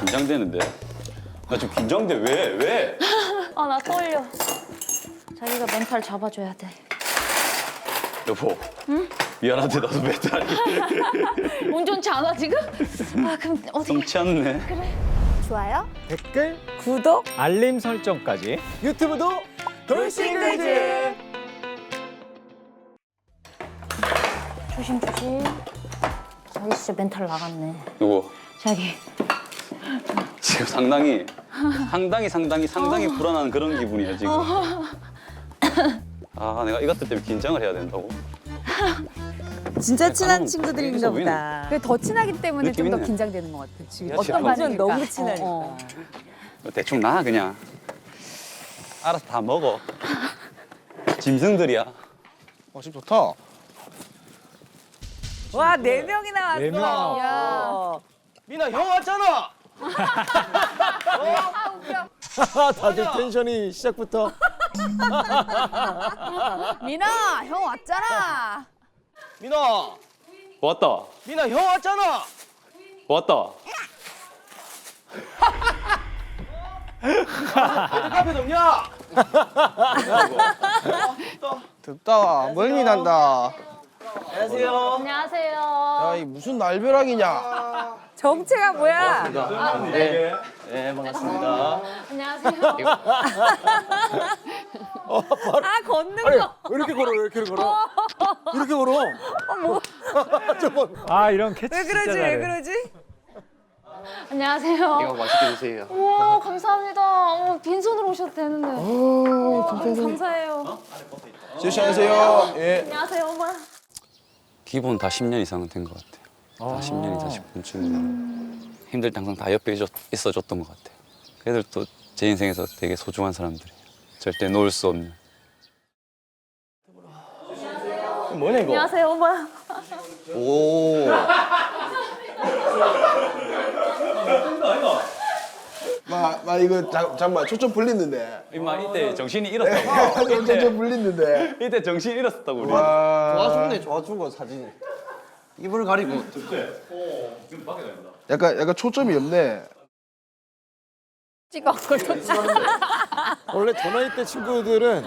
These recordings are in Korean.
긴장되는데. 나 지금 긴장돼. 왜? 왜? 아 나 떨려. 자기가 멘탈 잡아줘야 돼. 여보. 미안한데 나도 메탈이 운전치 않아 지금? 아 그럼 어떻게? 넘치 않네. 좋아요? 댓글, 구독 알림 설정까지 유튜브도 돌싱글즈. 조심 조심. 자기 진짜 멘탈 나갔네. 누구? 자기. 지금 상당히 상당히 상당히 상당히 불안한 그런 기분이야 지금. 아 내가 이것들 때문에 긴장을 해야 된다고? 진짜 친한 친구들인가 보다. 그게 더 친하기 때문에 좀더 느낌 있네. 긴장되는 것 같아. 지금 야, 어떤 반응일까? 너무 친하니까. 어, 어. 대충 나 그냥. 알아서 다 먹어. 짐승들이야. 어, 집 좋다. 와, 네 명이 나 왔어. 네 명. 야. 민아 형 왔잖아. 다들 텐션이 시작부터 민아, 형 왔잖아. 민아, 왔다. 민아 형 왔잖아. 왔다. 카페 없냐? 덥다. 멀미 난다. 안녕하세요. 안녕하세요. 야, 이 무슨 날벼락이냐? 정체가 뭐야? 네. 네, 반갑습니다. 안녕하세요. 아, 걷는 아니 거. 왜 이렇게 걸어 왜 이렇게 걸어 이렇게 걸어 저거 아 이런 캐치 왜 그러지? 진짜 왜 잘해. 그러지? 이거 안녕하세요. 맛있게 드세요. 우와 감사합니다. 어, 빈손으로 오셔도 되는데. 어, 감사해요. 지우 씨 안녕하세요. 예. 안녕하세요 엄마. 기본 다 10년 이상은 된것 같아요. 다 10년 이상 10분 친구들. 힘들 때 항상 다 옆에 있어- 있어줬던 것 같아요. 걔들 또 제 인생에서 되게 소중한 사람들이에요. 절대 놓을 수 없는. 뭐냐 이거? 안녕하세요 엄마. 오. 마, 마 이거 잠, 잠깐만 초점 불리는데 임마 이때 정신이 네. 잃었다고. 초점 불리는데 이때 정신 잃었었다고 우리. 좋아 죽네, 좋아 죽어 사진이. 입을 가리고. 약간 약간 초점이 없네 찍어. 그걸 또 찍어. 원래 저 나이 때 친구들은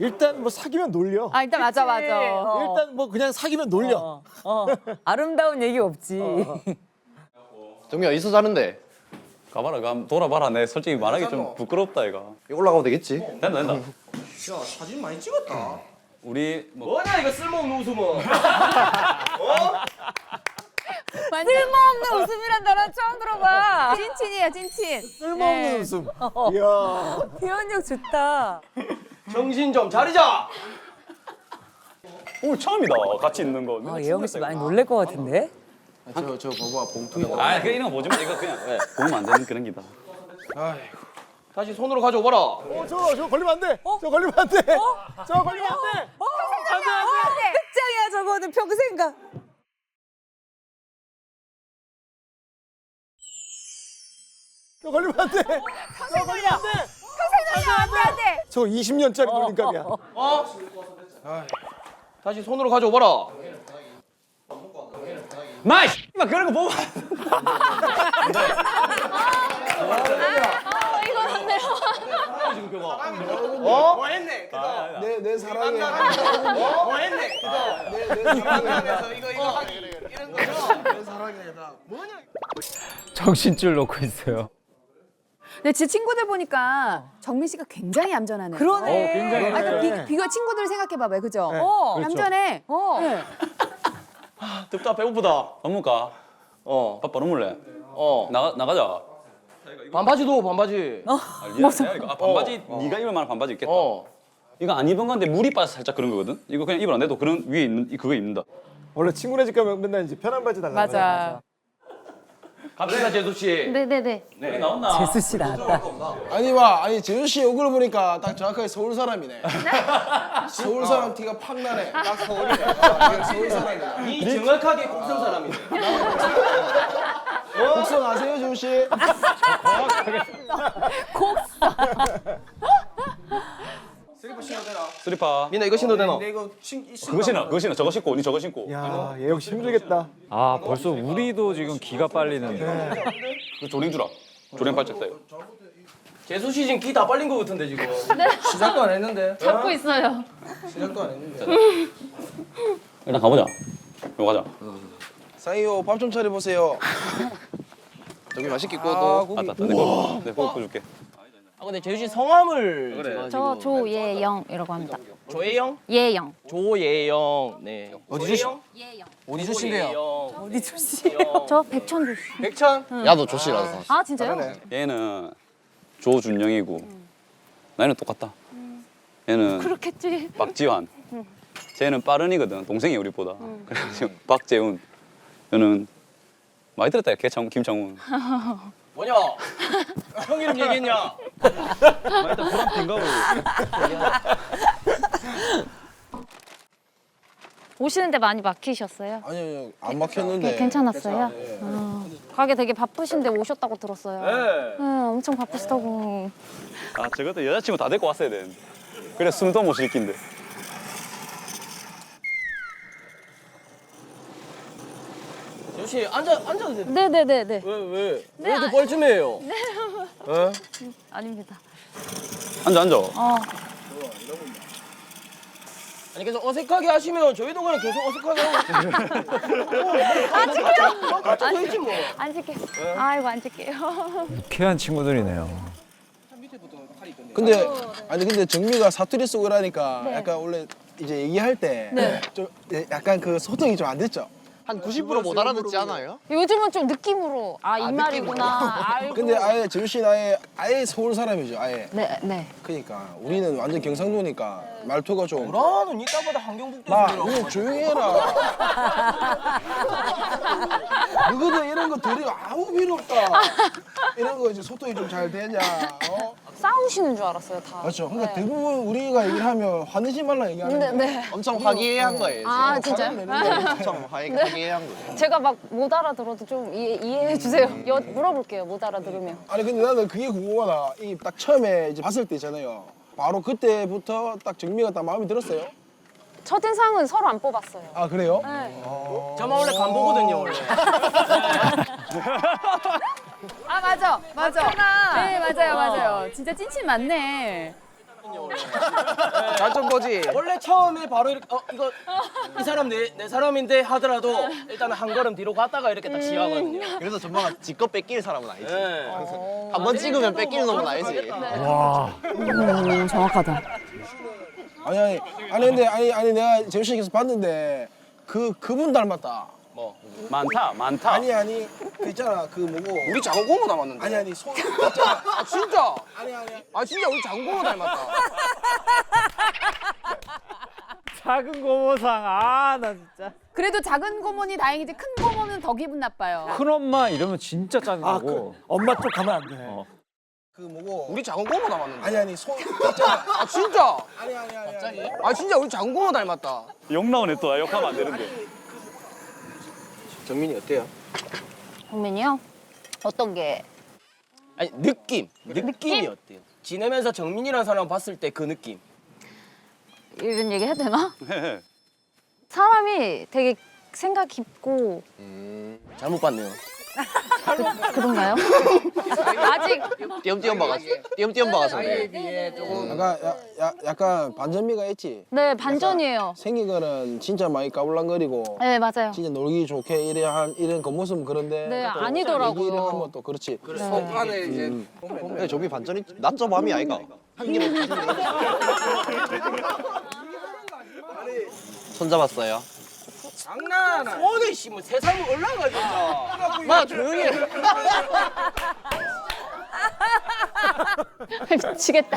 일단 뭐 사귀면 놀려 아, 일단 맞아, 맞아. 어. 일단 뭐 그냥 사귀면 놀려 어, 어. 아름다운 얘기 없지. 정미야 있어 사는데. 가봐라, 가 돌아봐라. 내 솔직히 말하기 좀 부끄럽다 이거. 이거 올라가도 되겠지? 된다, 된다. 야 사진 많이 찍었다. 우리 뭐 뭐냐 이거 쓸모없는 웃음은. 쓸모없는 웃음이란 단어 처음 들어봐. 찐친이야, 찐친. 쓸모없는 네. 웃음 이야 표현력 좋다. 정신 좀 차리자. 오늘 처음이다. 같이 있는 거. 어, 예영 씨 많이 놀랄 것 같은데? 저저 봐봐 봉투에 아, 그 이런 거 보지 마. 이거 그냥 보면 안 되는 그런 기다. 다시 손으로 가져와봐라. 어, 저, 저 걸리면 안 돼. 저 걸리면 안 돼. 저 걸리면 안 돼. 안 돼 안돼. 흑장이야 저거는. 평생 가. 저 걸리면 안 돼. 저 걸리면 안돼. 안돼. 저 20년짜리 놀림감이야. 다시 손으로 가져와봐라. 마, 씨발 그런 거 보면 내, 내 사랑에 정신줄 놓고 있어요 근데 제 친구들 보니까 정민 씨가 굉장히 얌전하네. 그러네. 어, 굉장히 아, 그 얌전해. 비, 비교 친구들 생각해 봐봐요, 그죠? 어. 그렇죠. 얌전해. 어. 네. 덥다 배고프다. 밥 먹을까? 어. 밥 바로 먹을래? 어. 나가 나가자. 반바지도 반바지. 아, 미안해. 이거 아, 반바지 네가 입을 만한 반바지 있겠다. 어. 이거 안 입은 건데 물이 빠서 살짝 그런 거거든. 이거 그냥 입을 안 해도 그런 위에 있는 이- 그거 입는다. 원래 친구네 집 가면 맨날 이제 편한 바지 달라고 맞아. 갑시다 제수 씨. 네네네. 네. 나온다. 재수 씨 나왔다. 아니 와 아니 재현 씨 얼굴 보니까 딱 정확하게 서울 사람이네 서울 사람 티가 팍 나네 딱 서울이네 서울 사람이야 이 정확하게 곡성 사람이다. 곡성 아세요 재현 씨? 스리파. 민아 이거 신어도 되나? 그거 신어. 그거 신어. 저거 신고 언니 저거 신고. 야 예영 씨 힘들겠다 아 벌써 우리도 지금 기가 빨리는데 그 조링 주라. 조련 발작다 이거. 재수 씨 지금 기다 빨린 거 같은데 지금. 시작도 안 했는데. 잡고 있어요. 시작도 안 했는데. 일단 가보자. 이거 가자. 사이요 밥좀 차려 보세요. 저기 맛있게 아, 구워도 고기. 맞다. 맞다. 내가 내가 고기 구줄게. 아 근데 씨 성함을 그래. 제가 저 지금 조예영이라고 합니다. 조혜영? 예영. 조예영. 네. 어디 주시? 예영. 어디 주신대요? 어디 조씨. 저 백천주 씨. 백천? 야너 조씨라서 아 진짜요? 얘는 조준영이고 나이는 똑같다. 얘는 그렇겠지. 박지환. 쟤는 빠른이거든. 동생이 우리보다. 그래서 박재훈. 저는 많이 들었다. 개창 김창훈. 뭐냐? 형 이름 얘기했냐? 일단 보람핀가 보고. 오시는데 많이 막히셨어요? 아니요, 아니요. 안 막혔는데. 네, 괜찮았어요? 예. 어, 가게 되게 바쁘신데 오셨다고 들었어요. 네. 응, 엄청 바쁘시다고. 아 저것도 여자친구 다 데리고 왔어야 되는데. 그래 숨도 못 쉴 낀데. 씨 앉아 앉아도 돼. 네네네네. 왜 왜? 왜 이렇게 뻘쭘해요? 어? 아닙니다. 앉아 앉아. 어, 아니 계속 어색하게 하시면 저희도 그냥 계속 어색하게 하고. 아, 지켜요! 깜짝 놀지 뭐. 앉을게요. 아이고, 앉을게요. 유쾌한 친구들이네요. 근데 아니 근데 정미가 사투리 쓰고 이러니까 약간 원래 이제 얘기할 때 좀 약간 그 소통이 좀 안 됐죠. 한 90%못 알아듣지 않아요? 요즘은 좀 느낌으로, 아, 이 말이구나. 알고. 근데 아예 재우 씨는 아예 아예 서울 사람이죠. 아예. 네, 네. 그러니까 우리는 완전 경상도니까 말투가 좀. 나는 이따보다 한경북도 마, 너 조용히 해라. 너희들 이런 거 들이 아무 필요 없다. 이런 거 이제 소통이 좀 잘 되냐. 어? 싸우시는 줄 알았어요, 다. 맞죠. 그러니까 네. 대부분 우리가 얘기를 하면 화내지 말라 얘기하는데. 네, 네. 엄청 화기애애한 거예요 아. 진짜요? 엄청 화- 화기애애한 거예요 제가 막 못 알아들어도 좀 이해, 이해해 주세요. 여, 물어볼게요, 못 알아들으면. 아니 근데 나는 그게 궁금하다. 이 딱 처음에 이제 봤을 때 있잖아요. 바로 그때부터 딱 정미가 딱 마음에 들었어요. 첫인상은 서로 안 뽑았어요. 아 그래요? 네. 저만 원래 간보거든요 원래. 아 맞아 맞아. 네 맞아요 맞아요. 진짜 찐친 많네. 잘좀 보지 원래 처음에 바로 이렇게 어 이거 이 사람 내, 내 사람인데 하더라도 일단 한 걸음 뒤로 갔다가 이렇게 딱 지나거든요. 그래서 전마가 지껏 뺏길 사람은 아니지 네. 한 번 찍으면 뺏기는 놈은 아니지 음, 정확하다. 아니 아니 아니 근데 아니 아니 내가 재우 씨 계속 봤는데 그 그분 닮았다. 뭐 많다 많다. 아니 아니 그 있잖아 그 뭐고 우리 작은 고모 닮았는데 아니 아니 손 있잖아. 아 진짜 아니 아니 아 진짜 우리 작은 고모 닮았다 작은 고모상 아 나 진짜. 그래도 작은 고모니 다행이지 큰 고모는 더 기분 나빠요. 큰 엄마 이러면 진짜 짜증나고. 엄마 쪽 가면 안 돼. 그 뭐고 우리 작은 고모 닮았는데 아니 아니 손 있잖아. 아 진짜 아니 아니 아니 아니. 아 진짜 우리 작은 고모 닮았다 욕 나오네 또. 욕 하면 안 되는데. 정민이 어때요? 정민이요? 어떤 게? 아니 느낌 느낌이 어때요? 지내면서 정민이라는 사람 봤을 때 그 느낌. 이런 얘기 해도 되나? 해. 사람이 되게 생각 깊고 잘못 봤네요. 그런가요? 아직 띄엄띄엄 봐가지고 띄엄띄엄 봐가지고 그래. 약간 야, 야, 약간 반전미가 있지. 네 반전이에요. 생긴 거는 진짜 많이 까불랑거리고 네 맞아요. 진짜 놀기 좋게 이래 한 이런 겉모습은 그런데 네, 또 아니더라고요. 얘기를 하면 또 그렇지. 속안에 이제 근데 저기 반전이 낮저 밤이 아이가 한 개는 손잡았어요 장난하나? 어디 씨뭐 세상에 올라가 진짜. 마 조용히 해 미치겠다.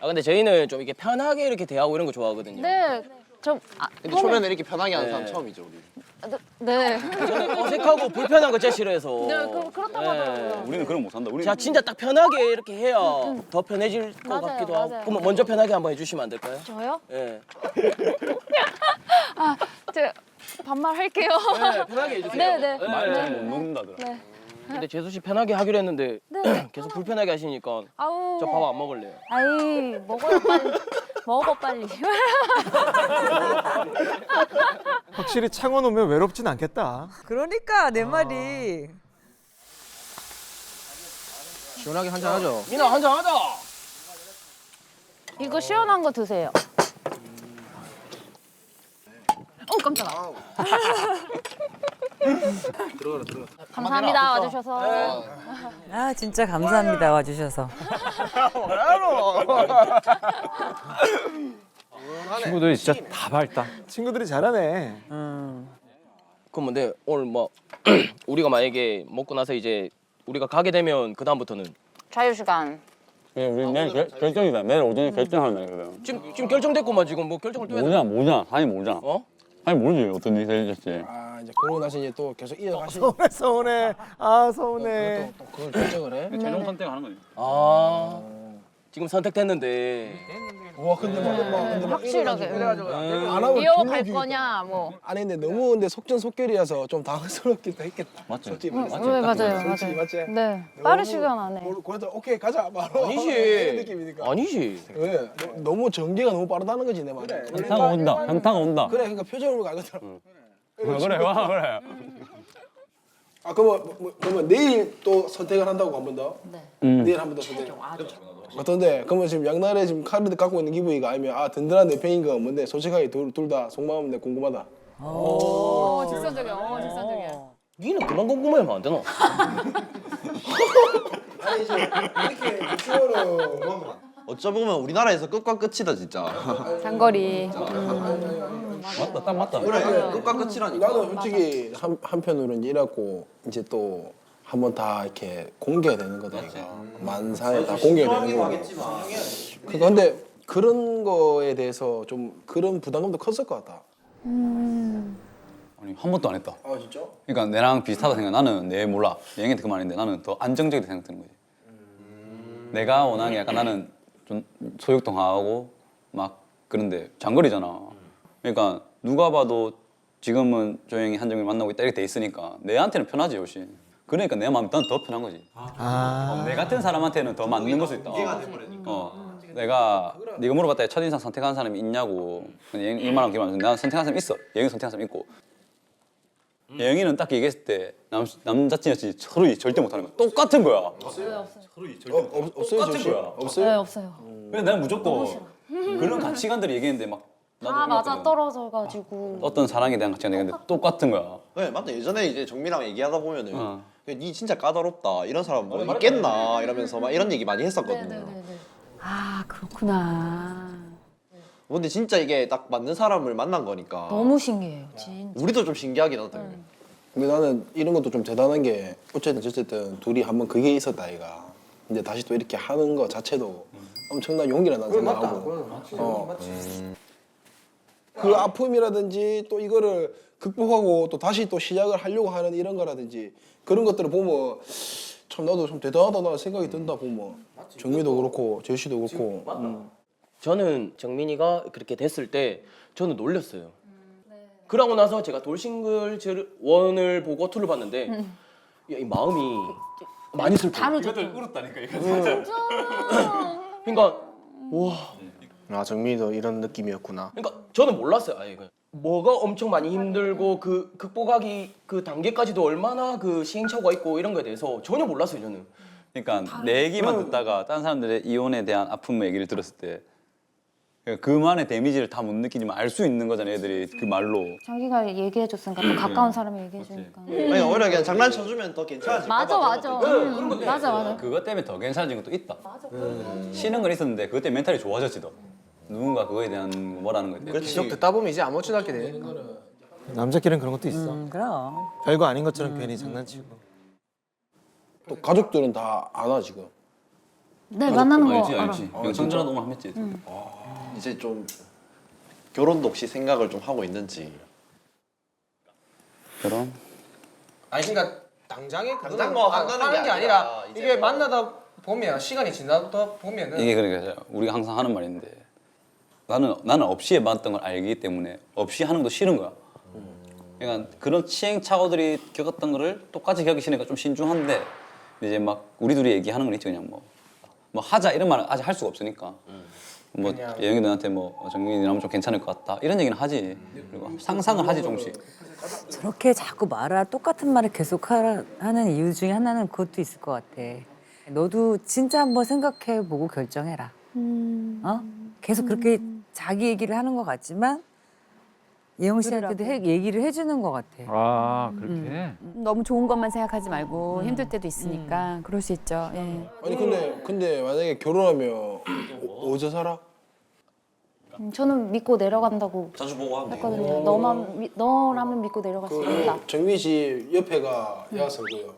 아 근데 저희는 좀 이렇게 편하게 이렇게 대하고 이런 거 좋아하거든요. 네. 저 아, 근데 초면에 이렇게 편하게 하는 네. 사람 처음이죠 우리 네. 저는 어색하고 불편한 거 제일 싫어해서. 네, 그, 그렇다고 하더라고요. 우리는 그런 거 못한다. 우리는 자 진짜 딱 편하게 이렇게 해야 더 편해질 것 맞아요, 같기도 하고. 맞아요. 그럼 먼저 편하게 한번 해주시면 안 될까요? 저요? 예. 아, 저 반말 할게요. 네, 편하게 해주세요. 네, 네. 말잘못 놓는다더라. 네. 근데 재수 씨 편하게 하기로 했는데 네. 계속 불편하게 하시니까 아우. 저 밥 안 먹을래요. 아이, 먹어요, 빨리. 먹어, 빨리. 확실히 창원 오면 외롭진 않겠다. 그러니까 내 말이. 시원하게 한잔 하죠. 민아 한잔 하자. 이거 시원한 거 드세요. 어 깜짝아. 감사합니다 와주셔서. 아 진짜 감사합니다 와주셔서. 친구들이 진짜 다 밝다. 친구들이 잘하네. 음. 그럼 근데 오늘 뭐 우리가 만약에 먹고 나서 이제 우리가 가게 되면 그 다음부터는 자유시간. 예, 우리 내일 결, 결정이다. 내일 오전에 결정하는 날이거든. 지금 지금 결정됐고만 지금 뭐 결정을 또 해야 돼. 모르잖아, 모르잖아. 사실 모르잖아. 어? 사실 모르지. 어떤 일이 될지. 아 이제 그러고 나서 이제 또 계속 이어가시. 서운해 서운해. 아 서운해. 또, 또 그걸 결정을 해. 최종 선택하는 거지. 아 지금 선택됐는데 와 근데 막, 막 근데 막 확실하게. 이래가지고 안 하고 이어 졸려 갈 죽겠다. 거냐 뭐. 아니 근데 너무 근데 속전속결이어서 좀 당황스럽기도 했겠다. 맞지? 솔직히 응, 말해서. 네 맞아요 솔직히 맞아요. 맞지? 네 빠른 시간 안에. 뭘 그래서 오케이 가자 바로 이런 아니지. 느낌이니까. 아니지. 왜? 너무 전개가 너무 빠르다는 거지 내 말이. 현타가 온다. 현타가 온다. 그래 그러니까 표정으로 가거든. 그래, 와, 그래. 아 그러면 뭐, 뭐, 그러면 내일 또 선택을 한다고 한 번 더? 네. 음. 내일 한 번 더 선택. 어떤데? 그러면 지금 양날에 지금 카드 갖고 있는 기분이가 아니면 아 든든한 내 편인가 뭔데 솔직하게 둘 다 속마음 내 궁금하다. 오 직선적이야. 어 직선적이야. 니는 그만 궁금해하면 안 되나? 아니 이제 이렇게 유튜버로 어쩌보면 우리나라에서 끝과 끝이다 진짜. 장거리. 맞다, 딱 맞다. 그래 끝과 끝이라니까. 나도 솔직히 한 한편으로는 이랬고 이제 또 한번 다 이렇게 공개가 되는 거다 이거 만사에 다 공개가 되는 거고. 그러니까 근데 그런 거에 대해서 좀 그런 부담감도 컸을 것 같다. 아니, 한 번도 안 했다. 아 진짜? 그러니까 내랑 비슷하다 생각. 나는 내 몰라. 얘한테 그 말인데 나는 더 안정적이다 생각드는 거지. 내가 원하는 게 약간 나는 좀 소육통하고 막 그런데 장거리잖아. 그러니까 누가 봐도 지금은 조용히 한정을 만나고 있다 이렇게 돼 있으니까 내한테는 편하지 훨씬. 그러니까 내 마음이 난더 편한 거지. 아. 어, 내 같은 사람한테는 더 맞는 걸 수 있다. 어. 내가 네가 물어봤다 첫인상 선택한 사람이 있냐고 예영 일만한 기만 나는 선택한 사람 있어 예영이 선택한 사람 있고 예영이는 딱 얘기했을 때 남, 남자친이었지 서로 절대 못하는 거야 똑같은 거야 어, 없, 없어요 똑같은 조시? 거야. 없어요? 네 없어요. 근데 나는 무조건 그런 가치관들을 얘기했는데 막 다 맞아. 떨어져가지고. 어떤 사랑에 대한 가치관 얘기했는데 똑같은 거야 네 맞다. 예전에 이제 정미랑 얘기하다 보면은 어. 니 진짜 까다롭다 이런 사람 뭐 있겠나 이러면서 막 이런 얘기 많이 했었거든요. 네네네. 아 그렇구나. 근데 진짜 이게 딱 맞는 사람을 만난 거니까 너무 신기해요 진짜. 우리도 좀 신기하긴 하다. 근데 나는 이런 것도 좀 대단한 게 어쨌든 어쨌든 둘이 한번 그게 있었다 이가 이제 다시 또 이렇게 하는 거 자체도 엄청난 용기라 난 생각하고 어. 그 아픔이라든지 또 이거를 극복하고 또 다시 또 시작을 하려고 하는 이런 거라든지 그런 것들을 보면 참 나도 좀 대단하다 나 생각이 든다 보면. 정미도 그렇고 제시도 그렇고. 음. 저는 정민이가 그렇게 됐을 때 저는 놀렸어요. 그러고 나서 제가 돌싱글 원을 보고 투를 봤는데 야, 이 마음이 많이 슬퍼. 다르죠. 울었다니까 이거. 그러니까 와, 아 정민이도 이런 느낌이었구나. 그러니까 저는 몰랐어요. 아예 그 뭐가 엄청 많이 힘들고 그 극복하기 그 단계까지도 얼마나 그 시행착오가 있고 이런 거에 대해서 전혀 몰랐어요 저는. 그러니까 내 얘기만 듣다가 다른 사람들의 이혼에 대한 아픔의 얘기를 들었을 때 그러니까 그만의 데미지를 다 못 느끼지만 알 수 있는 거잖아 애들이 그 말로 자기가 얘기해줬으니까 또 가까운 사람이 얘기해주니까. 아니 오히려 그냥 장난쳐주면 더 괜찮아질 맞아 것 맞아. 같아. 음, 맞아 맞아. 그것 때문에 더 괜찮아진 것도 있다 쉬는 건 있었는데 그것 때문에 멘탈이 좋아졌지 더 누군가 그거에 대한 뭐라는 대해 그렇지. 듣다 보면 이제 아무렇지도 않게 되니까 남자끼리는 그런 것도 있어. 음, 그럼. 별거 아닌 것처럼 괜히 장난치고. 또 가족들은 다 아나 지금 네 만나는 거 알지 알아. 알지 이거 전전화도 오면 했지 이제 좀 결혼도 혹시 생각을 좀 하고 있는지. 결혼? 아니 그러니까 당장에 당장 뭐 하- 한다는 하는 게 아니라 이제 이게 뭐- 만나다 보면 시간이 지나다 보면은 이게 그러니까 우리가 항상 하는 말인데 나는 나는 없이 해봤던 걸 알기 때문에 없이 하는 것도 싫은 거야. 그러니까 그런 시행착오들이 겪었던 거를 똑같이 겪기 싫으니까 좀 신중한데 이제 막 우리 둘이 얘기하는 건 있지 그냥 뭐, 뭐 하자 이런 말은 아직 할 수가 없으니까 뭐 예영이 누나한테 뭐 어, 정민이 누나면 좀 괜찮을 것 같다 이런 얘기는 하지 그리고 상상을 하지 조금씩 저렇게 자꾸 말을 똑같은 말을 계속 하라- 하는 이유 중에 하나는 그것도 있을 것 같아. 너도 진짜 한번 생각해 보고 결정해라. 어? 계속 그렇게 자기 얘기를 하는 것 같지만 예영 씨한테도 해- 얘기를 해주는 것 같아. 아 그렇게? 너무 좋은 것만 생각하지 말고 음. 힘들 때도 있으니까 그럴 수 있죠. 예. 아니 근데 근데 만약에 결혼하면 어- 어디서 살아? 음, 저는 믿고 내려간다고 자주 보고 하면 했거든요. 너만 미, 너라면 믿고 내려갈 수 있다. 그 정민 씨 옆에가 얘가 살고요.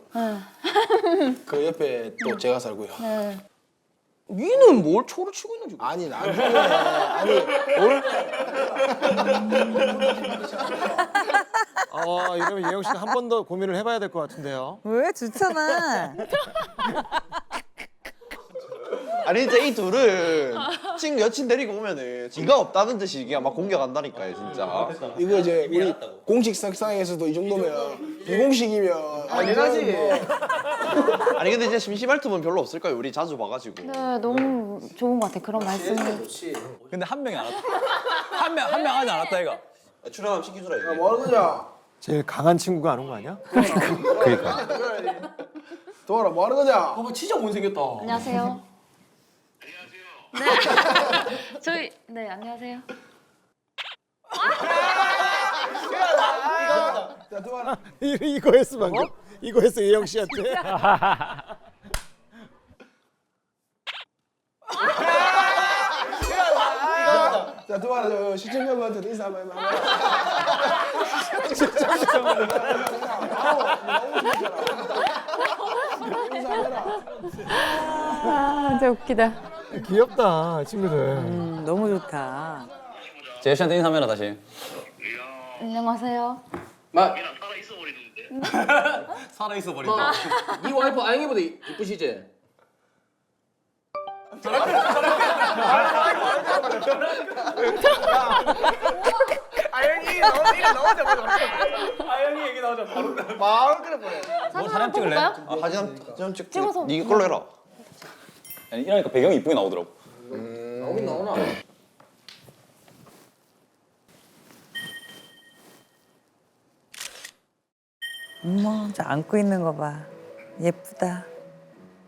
그 옆에 또 제가 살고요. 네. 니는 뭘 초를 치고 있는 지 아니 나중에 아니 아 이러면 예영 씨가 한번 더 고민을 해봐야 될 것 같은데요. 왜 좋잖아. 아니 진짜 이 둘은 친구 여친 데리고 오면은 지가 없다는 듯이 이게 막 공격한다니까요 진짜 이거 이제 우리 공식 석상에서도 이 정도면 비공식이면 당연하지. 뭐 아니 근데 이제 심심할 틈은 별로 없을 거예요 우리 자주 봐가지고 네, 너무 좋은 것 같아. 그런 말씀이. 근데 한 명이 안 왔다 한 명 한명 하지 않았다 이가 출연하면 시키주라 이게 뭐 하는 거냐? 제일 강한 친구가 안 온 거 아니야? 도와라 뭐 하는 거냐? 봐봐 진짜 못생겼다. 안녕하세요. 네. 저희 네 안녕하세요. 자 도와라. 이- 이거 했어 방금. 이거 했어 예영 씨한테. 자 도와라 저 시청자분한테 인사 한번 해봐. 아, 진짜 웃기다. 귀엽다 친구들. 음, 너무 좋다. 재현 씨한테 인사해라 다시 안녕하세요. 막, 살아 있어 버린다 네 와이프 아영이보다 이- 이쁘시지? 뭐 사진 찍을래? 아, 사진 한- 사진 한 찍고 찍어서 네 걸로 해라 아니, 이러니까 배경이 이쁘게 나오더라고 나오긴 나오나? 어머, 저 안고 있는 거 봐. 예쁘다.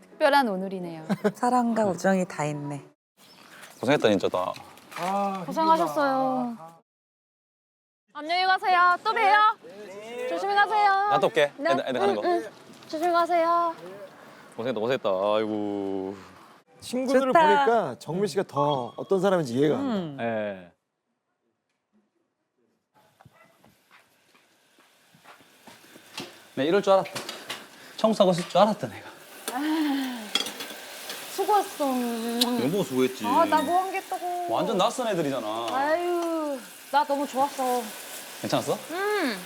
특별한 오늘이네요. 사랑과 우정이 다 있네. 고생했다 진짜 다 고생하셨어요. 안녕히 가세요. 또 봬요. 조심히 가세요. 갔다 올게 네. 애들, 애들 가는 거 응, 응. 조심히 가세요. 고생했다 고생했다 아이고 친구들을 좋다. 보니까 정민 씨가 더 어떤 사람인지 이해가 안 돼. 음. 예. 내 이럴 줄 알았다 청소하고 있을 줄 알았다 내가 수고했어. 너무 수고했지 아, 나 뭐 한 게 있다고. 완전 낯선 애들이잖아 아유, 나 너무 좋았어. 괜찮았어? 음.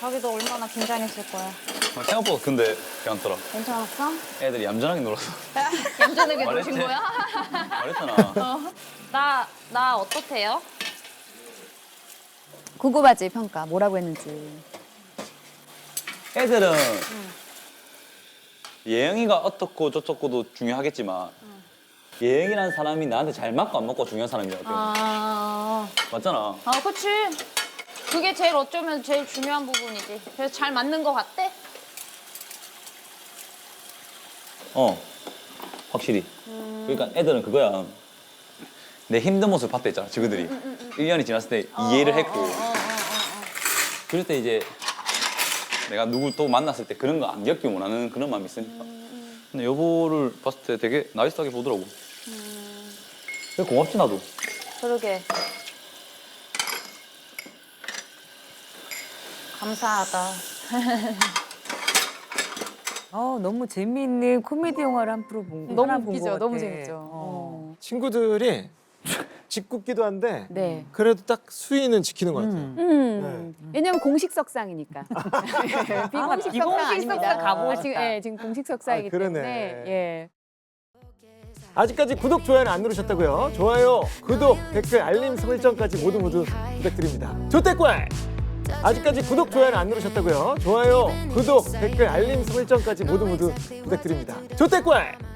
자기도 얼마나 긴장했을 거야. 아, 생각보다 근데 괜찮더라 괜찮았어? 애들이 얌전하게 놀았어 얌전하게 말했지? 노신 거야? 말했잖아 나, 나 어떻대요? 궁금하지 평가 뭐라고 했는지. 애들은 예영이가 어떻고 저떻고도 중요하겠지만 예영이라는 사람이 나한테 잘 맞고 안 맞고 중요한 사람이야 아, 맞잖아 아, 그치. 그게 제일 어쩌면 제일 중요한 부분이지. 그래서 잘 맞는 거 같대? 어 확실히. 그러니까 애들은 그거야. 내 힘든 모습 봤다 했잖아 친구들이. 1년이 지났을 때 이해를 했고. 그럴 때 이제 내가 누구 또 만났을 때 그런 거 안 겪기 원하는 그런 마음이 있으니까. 근데 여보를 봤을 때 되게 나이스하게 보더라고. 되게 고맙지 나도. 그러게. 감사하다. 어, 너무 재미있는 코미디 영화를 한 프로 본 거. 너무 웃기죠. 너무 재밌죠. 어. 어. 친구들이 짓궂기도 한데 네. 그래도 딱 수위는 지키는 것 같아요. 음. 왜냐면 공식 석상이니까. 비공식 비공식 석상 아닙니다. 가보고 아, 지금, 싶다. 예, 지금 공식 석상이기 아, 그러네. 때문에 예. 아직까지 구독, 좋아요는 안 누르셨다고요? 좋아요, 구독, 댓글, 알림 설정까지 모두 모두 부탁드립니다. 조태꿀! 아직까지 구독, 좋아요는 안 누르셨다고요? 좋아요, 구독, 댓글, 알림 설정까지 모두 모두 부탁드립니다. 조태꿀!